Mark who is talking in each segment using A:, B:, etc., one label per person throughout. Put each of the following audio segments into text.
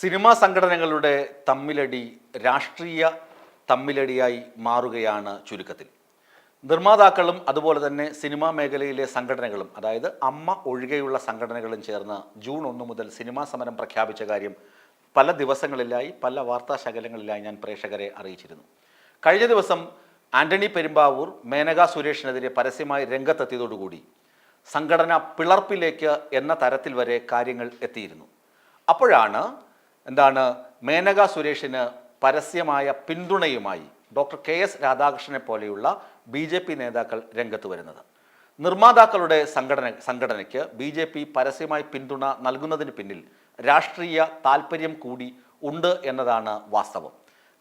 A: Cinema സംഘടനകളുടെ തമ്മിലടി രാഷ്ട്രീയ തമ്മിലടിയായി മാറുകയാണ് ചുരുക്കത്തിൽ. നിർമ്മാതാക്കളും അതുപോലെ തന്നെ സിനിമാ മേഖലയിലെ സംഘടനകളും അതായത് അമ്മ ഒഴികെയുള്ള സംഘടനകളും ചേർന്ന് ജൂൺ ഒന്ന് മുതൽ സിനിമാ സമരം പ്രഖ്യാപിച്ച കാര്യം പല ദിവസങ്ങളിലായി പല വാർത്താ ശകലങ്ങളിലായി ഞാൻ പ്രേക്ഷകരെ അറിയിച്ചിരുന്നു. കഴിഞ്ഞ ദിവസം ആന്റണി പെരുമ്പാവൂർ മേനക സുരേഷിനെതിരെ പരസ്യമായി രംഗത്തെത്തിയതോടുകൂടി സംഘടന പിളർപ്പിലേക്ക് എന്ന തരത്തിൽ വരെ കാര്യങ്ങൾ എത്തിയിരുന്നു. അപ്പോഴാണ് എന്താണ് മേനക സുരേഷിന് പരസ്യമായ പിന്തുണയുമായി ഡോക്ടർ കെ എസ് രാധാകൃഷ്ണനെ പോലെയുള്ള ബി ജെ പി നേതാക്കൾ രംഗത്ത് വരുന്നത്. നിർമ്മാതാക്കളുടെ സംഘടന സംഘടനയ്ക്ക് ബി ജെ പി പരസ്യമായി പിന്തുണ നൽകുന്നതിന് പിന്നിൽ രാഷ്ട്രീയ താല്പര്യം കൂടി ഉണ്ട് എന്നതാണ് വാസ്തവം.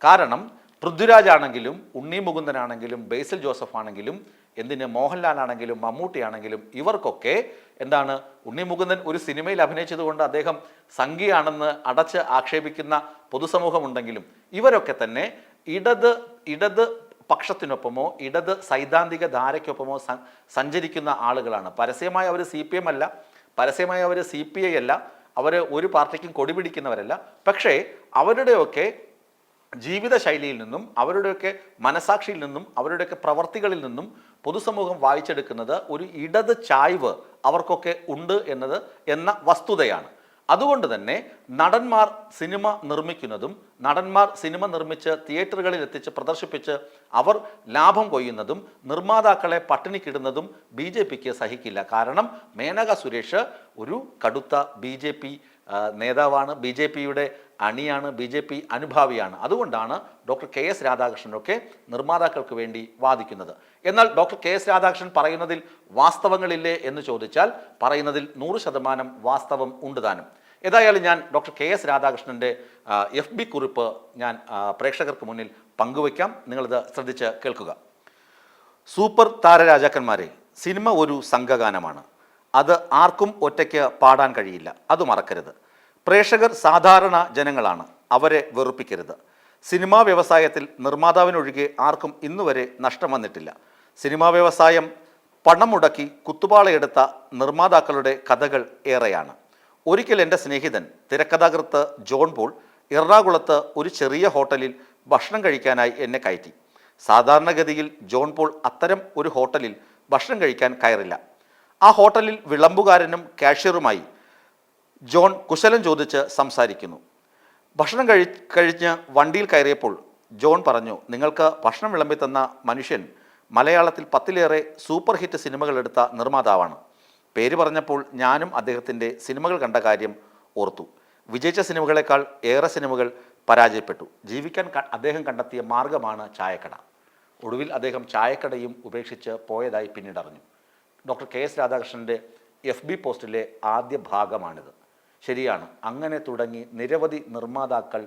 A: കാരണം പൃഥ്വിരാജ് ആണെങ്കിലും ഉണ്ണി മുകുന്ദനാണെങ്കിലും ബേസിൽ ജോസഫ് ആണെങ്കിലും എന്തിന് മോഹൻലാൽ ആണെങ്കിലും മമ്മൂട്ടി ആണെങ്കിലും ഇവർക്കൊക്കെ എന്താണ്? ഉണ്ണി മുകുന്ദൻ ഒരു സിനിമയിൽ അഭിനയിച്ചതുകൊണ്ട് അദ്ദേഹം സംഘിയാണെന്ന് അടച്ച് ആക്ഷേപിക്കുന്ന പൊതുസമൂഹമുണ്ടെങ്കിലും ഇവരൊക്കെ തന്നെ ഇടത് ഇടത് പക്ഷത്തിനൊപ്പമോ ഇടത് സൈദ്ധാന്തിക ധാരയ്ക്കൊപ്പമോ സഞ്ചരിക്കുന്ന ആളുകളാണ്. പരസ്യമായി അവർ സി പി എം അല്ല പരസ്യമായി അവർ സി പി ഐ അല്ല അവർ ഒരു പാർട്ടിക്കും കൊടിപിടിക്കുന്നവരല്ല പക്ഷേ അവരുടെയൊക്കെ ജീവിത ശൈലിയിൽ നിന്നും അവരുടെയൊക്കെ മനസാക്ഷിയിൽ നിന്നും അവരുടെയൊക്കെ പ്രവർത്തികളിൽ നിന്നും പൊതുസമൂഹം വായിച്ചെടുക്കുന്നത് ഒരു ഇടത് ചായ്വ് അവർക്കൊക്കെ ഉണ്ട് എന്നത് എന്ന വസ്തുതയാണ്. അതുകൊണ്ട് തന്നെ നടന്മാർ സിനിമ നിർമ്മിക്കുന്നതും നടന്മാർ സിനിമ നിർമ്മിച്ച് തിയേറ്ററുകളിൽ എത്തിച്ച് പ്രദർശിപ്പിച്ച് അവർ ലാഭം കൊയ്യുന്നതും നിർമ്മാതാക്കളെ പട്ടിണിക്കിടുന്നതും ബി ജെ പിക്ക് സഹിക്കില്ല. കാരണം മേനക സുരേഷ് ഒരു കടുത്ത ബി ജെ പി നേതാവാണ് ബി ജെ പിയുടെ അണിയാണ് ബി ജെ പി അനുഭാവിയാണ്. അതുകൊണ്ടാണ് ഡോക്ടർ കെ എസ് രാധാകൃഷ്ണനൊക്കെ നിർമ്മാതാക്കൾക്ക് വേണ്ടി വാദിക്കുന്നത്. എന്നാൽ ഡോക്ടർ കെ എസ് രാധാകൃഷ്ണൻ പറയുന്നതിൽ വാസ്തവങ്ങളില്ലേ എന്ന് ചോദിച്ചാൽ പറയുന്നതിൽ നൂറ് ശതമാനം വാസ്തവം ഉണ്ട് താനും. ഏതായാലും ഞാൻ ഡോക്ടർ കെ എസ് രാധാകൃഷ്ണന്റെ എഫ് ബി കുറിപ്പ് ഞാൻ പ്രേക്ഷകർക്ക് മുന്നിൽ പങ്കുവയ്ക്കാം. നിങ്ങളിത് ശ്രദ്ധിച്ച് കേൾക്കുക. സൂപ്പർ താരരാജാക്കന്മാരെ സിനിമ ഒരു സംഘഗാനമാണ്. അത് ആർക്കും ഒറ്റയ്ക്ക് പാടാൻ കഴിയില്ല. അത് മറക്കരുത്. പ്രേക്ഷകർ സാധാരണ ജനങ്ങളാണ്. അവരെ വെറുപ്പിക്കരുത്. സിനിമാ വ്യവസായത്തിൽ നിർമ്മാതാവിനൊഴികെ ആർക്കും ഇന്നുവരെ നഷ്ടം വന്നിട്ടില്ല. സിനിമാ വ്യവസായം പണം മുടക്കി കുത്തുപാളയെടുത്ത നിർമ്മാതാക്കളുടെ കഥകൾ ഏറെയാണ്. ഒരിക്കൽ എന്റെ സ്നേഹിതൻ തിരക്കഥാകൃത്ത് ജോൺ പോൾ എറണാകുളത്ത് ഒരു ചെറിയ ഹോട്ടലിൽ ഭക്ഷണം കഴിക്കാനായി എന്നെ കയറ്റി. സാധാരണഗതിയിൽ ജോൺ പോൾ അത്തരം ഒരു ഹോട്ടലിൽ ഭക്ഷണം കഴിക്കാൻ കയറില്ല. ആ ഹോട്ടലിൽ വിളമ്പുകാരനും കാഷ്യറുമായി ജോൺ കുശലം ചോദിച്ച് സംസാരിക്കുന്നു. ഭക്ഷണം കഴി കഴിഞ്ഞ് വണ്ടിയിൽ കയറിയപ്പോൾ ജോൺ പറഞ്ഞു നിങ്ങൾക്ക് ഭക്ഷണം വിളമ്പി തന്ന മനുഷ്യൻ മലയാളത്തിൽ പത്തിലേറെ സൂപ്പർ ഹിറ്റ് സിനിമകൾ എടുത്ത നിർമ്മാതാവാണ്. പേര് പറഞ്ഞപ്പോൾ ഞാനും അദ്ദേഹത്തിന്റെ സിനിമകൾ കണ്ട കാര്യം ഓർത്തു. വിജയിച്ച സിനിമകളെക്കാൾ ഏറെ സിനിമകൾ പരാജയപ്പെട്ടു. ജീവിക്കാൻ അദ്ദേഹം കണ്ടെത്തിയ മാർഗമാണ് ചായക്കട. ഒടുവിൽ അദ്ദേഹം ചായക്കടയും ഉപേക്ഷിച്ച് പോയതായി പിന്നീട് അറിഞ്ഞു. ഡോക്ടർ കെ എസ് രാധാകൃഷ്ണന്റെ എഫ് ബി പോസ്റ്റിലെ ആദ്യ ഭാഗമാണിത്. ശരിയാണ് അങ്ങനെ തുടങ്ങി നിരവധി നിർമ്മാതാക്കൾ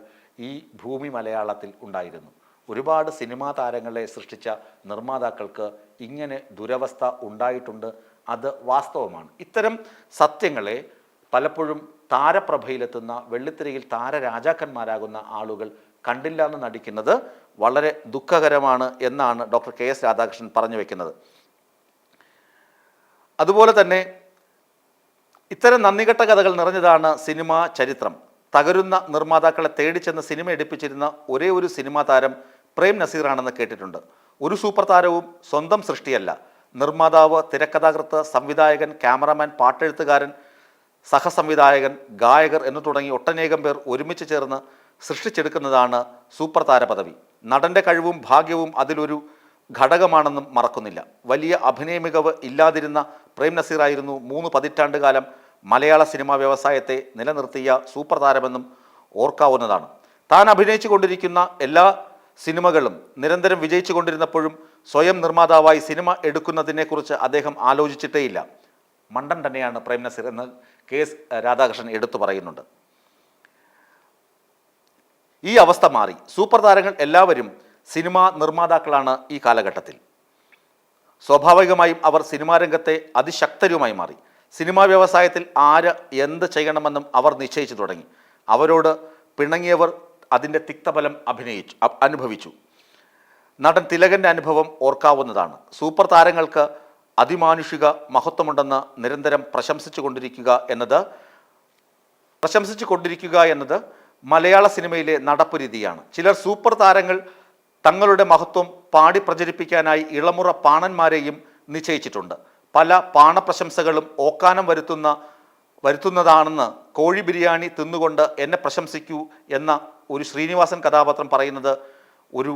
A: ഈ ഭൂമി മലയാളത്തിൽ ഉണ്ടായിരുന്നു. ഒരുപാട് സിനിമാ താരങ്ങളെ സൃഷ്ടിച്ച നിർമ്മാതാക്കൾക്ക് ഇങ്ങനെ ദുരവസ്ഥ ഉണ്ടായിട്ടുണ്ട് അത് വാസ്തവമാണ്. ഇത്തരം സത്യങ്ങളെ പലപ്പോഴും താരപ്രഭയിലെത്തുന്ന വെള്ളിത്തിരയിൽ താരരാജാക്കന്മാരാകുന്ന ആളുകൾ കണ്ടില്ല എന്ന് നടിക്കുന്നത് വളരെ ദുഃഖകരമാണ് എന്നാണ് ഡോക്ടർ കെ എസ് രാധാകൃഷ്ണൻ പറഞ്ഞു വെക്കുന്നത്. അതുപോലെ തന്നെ ഇത്തരം നന്ദികെട്ട കഥകൾ നിറഞ്ഞതാണ് സിനിമാ ചരിത്രം. തകരുന്ന നിർമ്മാതാക്കളെ തേടിച്ചെന്ന് സിനിമ എടുപ്പിച്ചിരുന്ന ഒരേ ഒരു സിനിമാ താരം പ്രേം നസീറാണെന്ന് കേട്ടിട്ടുണ്ട്. ഒരു സൂപ്പർ താരവും സ്വന്തം സൃഷ്ടിയല്ല. നിർമ്മാതാവ് തിരക്കഥാകൃത്ത് സംവിധായകൻ ക്യാമറമാൻ പാട്ടെഴുത്തുകാരൻ സഹസംവിധായകൻ ഗായകർ എന്നു തുടങ്ങി ഒട്ടനേകം പേർ ഒരുമിച്ച് ചേർന്ന് സൃഷ്ടിച്ചെടുക്കുന്നതാണ് സൂപ്പർ താര പദവി നടന്റെ കഴിവും ഭാഗ്യവും അതിലൊരു ഘടകമാണെന്നും മറക്കുന്നില്ല. വലിയ അഭിനയ മികവ് ഇല്ലാതിരുന്ന പ്രേം നസീറായിരുന്നു മൂന്ന് പതിറ്റാണ്ട് കാലം മലയാള സിനിമാ വ്യവസായത്തെ നിലനിർത്തിയ സൂപ്പർ താരമെന്നും ഓർക്കാവുന്നതാണ്. താൻ അഭിനയിച്ചു കൊണ്ടിരിക്കുന്ന എല്ലാ സിനിമകളും നിരന്തരം വിജയിച്ചു കൊണ്ടിരുന്നപ്പോഴും സ്വയം നിർമ്മാതാവായി സിനിമ എടുക്കുന്നതിനെക്കുറിച്ച് അദ്ദേഹം ആലോചിച്ചിട്ടേയില്ല. മണ്ടൻ തന്നെയാണ് പ്രേം നസീർ എന്ന് കെ എസ് രാധാകൃഷ്ണൻ എടുത്തു പറയുന്നുണ്ട്. ഈ അവസ്ഥ മാറി. സൂപ്പർ താരങ്ങൾ എല്ലാവരും സിനിമാ നിർമ്മാതാക്കളാണ് ഈ കാലഘട്ടത്തിൽ. സ്വാഭാവികമായും അവർ സിനിമാ രംഗത്തെ അതിശക്തരുമായി മാറി. സിനിമാ വ്യവസായത്തിൽ ആര് എന്ത് ചെയ്യണമെന്നും അവർ നിശ്ചയിച്ചു തുടങ്ങി. അവരോട് പിണങ്ങിയവർ അതിന്റെ തിക്തഫലം അഭിനയിച്ചു അനുഭവിച്ചു. നടൻ തിലകന്റെ അനുഭവം ഓർക്കാവുന്നതാണ്. സൂപ്പർ താരങ്ങൾക്ക് അതിമാനുഷിക മഹത്വമുണ്ടെന്ന് നിരന്തരം പ്രശംസിച്ചു കൊണ്ടിരിക്കുക എന്നത് പ്രശംസിച്ചു കൊണ്ടിരിക്കുക എന്നത് മലയാള സിനിമയിലെ നടപ്പ് രീതിയാണ്. ചിലർ സൂപ്പർ താരങ്ങൾ തങ്ങളുടെ മഹത്വം പാടി പ്രചരിപ്പിക്കാനായി ഇളമുറ പാണന്മാരെയും നിശ്ചയിച്ചിട്ടുണ്ട്. പല പാണപ്രശംസകളും ഓക്കാനം വരുത്തുന്ന വരുത്തുന്നതാണെന്ന് കോഴി ബിരിയാണി തിന്നുകൊണ്ട് എന്നെ പ്രശംസിക്കൂ എന്ന ഒരു ശ്രീനിവാസൻ കഥാപാത്രം പറയുന്നത് ഒരു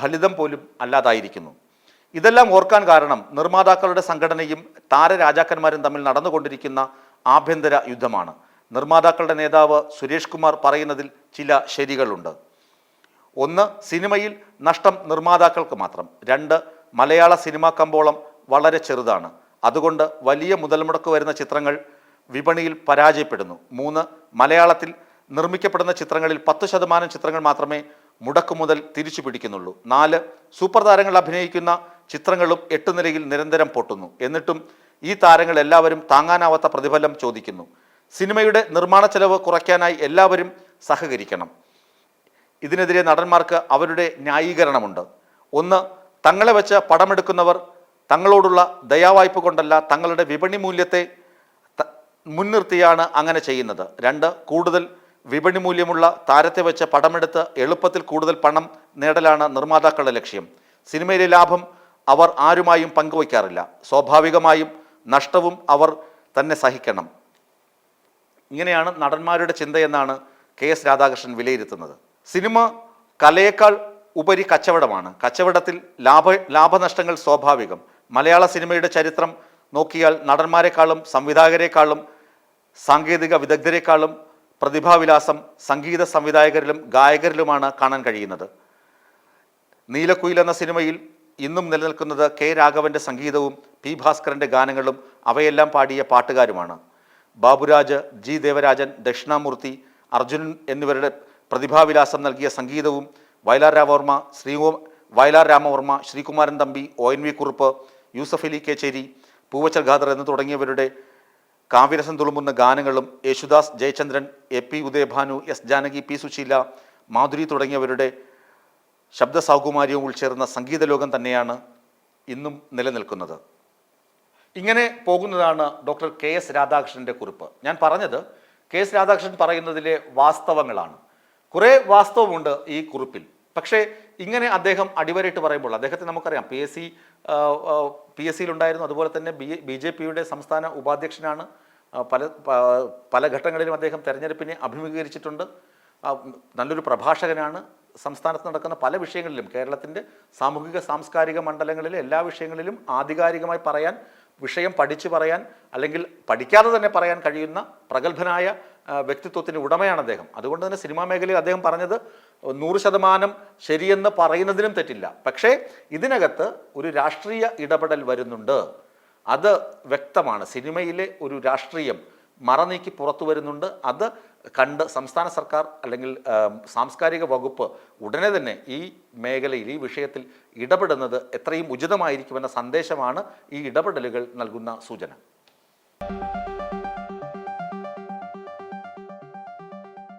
A: ഫലിതം പോലും അല്ലാതായിരിക്കുന്നു. ഇതെല്ലാം ഓർക്കാൻ കാരണം നിർമ്മാതാക്കളുടെ സംഘടനയും താരരാജാക്കന്മാരും തമ്മിൽ നടന്നുകൊണ്ടിരിക്കുന്ന ആഭ്യന്തര യുദ്ധമാണ്. നിർമ്മാതാക്കളുടെ നേതാവ് സുരേഷ് കുമാർ പറയുന്നതിൽ ചില ശരികളുണ്ട്. ഒന്ന് സിനിമയിൽ നഷ്ടം നിർമ്മാതാക്കൾക്ക് മാത്രം. രണ്ട് മലയാള സിനിമാ കമ്പോളം വളരെ ചെറുതാണ്. അതുകൊണ്ട് വലിയ മുതൽ മുടക്ക് വരുന്ന ചിത്രങ്ങൾ വിപണിയിൽ പരാജയപ്പെടുന്നു. മൂന്ന് മലയാളത്തിൽ നിർമ്മിക്കപ്പെടുന്ന ചിത്രങ്ങളിൽ പത്ത് ശതമാനം ചിത്രങ്ങൾ മാത്രമേ മുടക്ക് മുതൽ തിരിച്ചു പിടിക്കുന്നുള്ളൂ. നാല് സൂപ്പർ താരങ്ങൾ അഭിനയിക്കുന്ന ചിത്രങ്ങളും എട്ട് നിലയിൽ നിരന്തരം പൊട്ടുന്നു. എന്നിട്ടും ഈ താരങ്ങൾ എല്ലാവരും താങ്ങാനാവാത്ത പ്രതിഫലം ചോദിക്കുന്നു. സിനിമയുടെ നിർമ്മാണ ചെലവ് കുറയ്ക്കാനായി എല്ലാവരും സഹകരിക്കണം. ഇതിനെതിരെ നടന്മാർക്ക് അവരുടെ ന്യായീകരണമുണ്ട്. ഒന്ന് തങ്ങളെ വെച്ച് പടമെടുക്കുന്നവർ തങ്ങളോടുള്ള ദയാവായ്പ കൊണ്ടല്ല തങ്ങളുടെ വിപണി മൂല്യത്തെ മുൻനിർത്തിയാണ് അങ്ങനെ ചെയ്യുന്നത്. രണ്ട് കൂടുതൽ വിപണി മൂല്യമുള്ള താരത്തെ വെച്ച് പടമെടുത്ത് എളുപ്പത്തിൽ കൂടുതൽ പണം നേടലാണ് നിർമ്മാതാക്കളുടെ ലക്ഷ്യം. സിനിമയിലെ ലാഭം അവർ ആരുമായും പങ്കുവയ്ക്കാറില്ല. സ്വാഭാവികമായും നഷ്ടവും അവർ തന്നെ സഹിക്കണം. ഇങ്ങനെയാണ് നടന്മാരുടെ ചിന്തയെന്നാണ് കെ എസ് രാധാകൃഷ്ണൻ വിലയിരുത്തുന്നത്. സിനിമ കലയേക്കാൾ ഉപരി കച്ചവടമാണ്. കച്ചവടത്തിൽ ലാഭ ലാഭനഷ്ടങ്ങൾ സ്വാഭാവികം. മലയാള സിനിമയുടെ ചരിത്രം നോക്കിയാൽ നടന്മാരെക്കാളും സംവിധായകരെക്കാളും സാങ്കേതിക വിദഗ്ധരെക്കാളും പ്രതിഭാവിലാസം സംഗീത സംവിധായകരിലും ഗായകരിലുമാണ് കാണാൻ കഴിയുന്നത്. നീലക്കുയിൽ എന്ന സിനിമയിൽ ഇന്നും നിലനിൽക്കുന്നത് കെ രാഘവന്റെ സംഗീതവും പി ഭാസ്കരന്റെ ഗാനങ്ങളും അവയെല്ലാം പാടിയ പാട്ടുകാരുമാണ്. ബാബുരാജ് ജി ദേവരാജൻ ദക്ഷിണാമൂർത്തി അർജുനൻ എന്നിവരുടെ പ്രതിഭാവിലാസം നൽകിയ സംഗീതവും Vayalar Ramavarma Sree Vayalar Ramavarma Sreekumaran Thampi O N V Kurup Yusuf Ali Kecheri Poovachal Khader എന്ന് തുടങ്ങിയവരുടെ കാവ്യരസം തുളുമ്പുന്ന ഗാനങ്ങളും Yesudas Jayachandran A P Udayabhanu S Janaki P Susheela Madhuri തുടങ്ങിയവരുടെ ശബ്ദ സൗകുമാര്യവും ഉൾച്ചേർന്ന സംഗീത ലോകം തന്നെയാണ് ഇന്നും നിലനിൽക്കുന്നത്. ഇങ്ങനെ പോകുന്നതാണ് ഡോക്ടർ കെ എസ് രാധാകൃഷ്ണന്റെ കുറിപ്പ്. ഞാൻ പറഞ്ഞത് കെ എസ് രാധാകൃഷ്ണൻ പറയുന്നതിലെ വാസ്തവങ്ങളാണ്. കുറേ വാസ്തവമുണ്ട് ഈ കുറിപ്പിൽ. പക്ഷേ ഇങ്ങനെ അദ്ദേഹം അടിവരയിട്ട് പറയുമ്പോൾ അദ്ദേഹത്തെ നമുക്കറിയാം P S C P S സിയിലുണ്ടായിരുന്നു അതുപോലെ തന്നെ ബി ബി ജെ പിയുടെ സംസ്ഥാന ഉപാധ്യക്ഷനാണ്. പല പല ഘട്ടങ്ങളിലും അദ്ദേഹം തെരഞ്ഞെടുപ്പിനെ അഭിമുഖീകരിച്ചിട്ടുണ്ട്. നല്ലൊരു പ്രഭാഷകനാണ്. സംസ്ഥാനത്ത് നടക്കുന്ന പല വിഷയങ്ങളിലും കേരളത്തിന്റെ സാമൂഹിക സാംസ്കാരിക മണ്ഡലങ്ങളിലെ എല്ലാ വിഷയങ്ങളിലും ആധികാരികമായി പറയാൻ വിഷയം പഠിച്ചു പറയാൻ അല്ലെങ്കിൽ പഠിക്കാതെ തന്നെ പറയാൻ കഴിയുന്ന പ്രഗത്ഭനായ ആ, വ്യക്തിത്വത്തിന് ഉടമയാണ് അദ്ദേഹം. അതുകൊണ്ട് തന്നെ സിനിമാ മേഖലയിൽ അദ്ദേഹം പറഞ്ഞത് നൂറ് ശതമാനം ശരിയെന്ന് പറയുന്നതിനും തെറ്റില്ല. പക്ഷേ ഇതിനകത്ത് ഒരു രാഷ്ട്രീയ ഇടപെടൽ വരുന്നുണ്ട്. അത് വ്യക്തമാണ്. സിനിമയിലെ ഒരു രാഷ്ട്രീയം മറനീക്കി പുറത്തു വരുന്നുണ്ട്. അത് കണ്ട് സംസ്ഥാന സർക്കാർ അല്ലെങ്കിൽ സാംസ്കാരിക വകുപ്പ് ഉടനെ തന്നെ ഈ മേഖലയിൽ ഈ വിഷയത്തിൽ ഇടപെടുന്നത് എത്രയും ഉചിതമായിരിക്കുമെന്ന സന്ദേശമാണ് ഈ ഇടപെടലുകൾ നൽകുന്ന സൂചന.